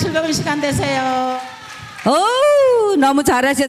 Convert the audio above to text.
즐거운 시간 되세요. 어우, 너무 잘하셨